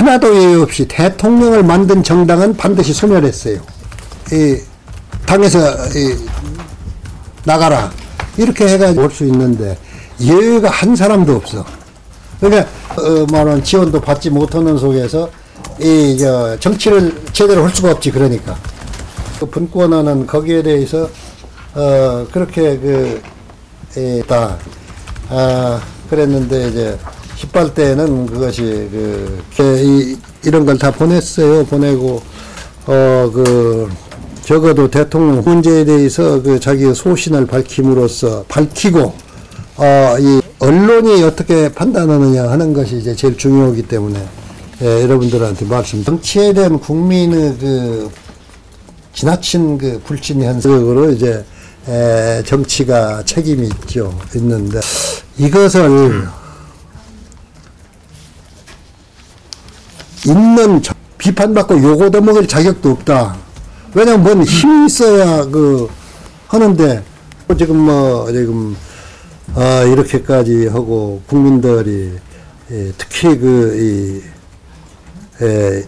하나도 예외 없이 대통령을 만든 정당은 반드시 소멸했어요. 이 당에서 이 나가라 이렇게 해가지고 올 수 있는데 예외가 한 사람도 없어. 그러니까 어, 말은 지원도 받지 못하는 속에서 이 저 정치를 제대로 할 수가 없지 그러니까 그 분권화는 거기에 대해서 어 그렇게 그다 아, 그랬는데 이제 10발 때는 그것이 그, 이, 이런 걸 다 보냈어요. 보내고, 어, 그, 적어도 대통령 문제에 대해서 그 자기 소신을 밝힘으로써 밝히고, 어, 이 언론이 어떻게 판단하느냐 하는 것이 이제 제일 중요하기 때문에, 예, 여러분들한테 말씀. 정치에 대한 국민의 그 지나친 그 불신 현상으로 이제 에, 정치가 책임이 있죠. 있는데 이것을 있는 저- 비판받고 요거도 먹을 자격도 없다. 왜냐면 뭔 힘이 있어야 그 하는데 지금 뭐 지금 아 이렇게까지 하고 국민들이 예, 특히 그이 예,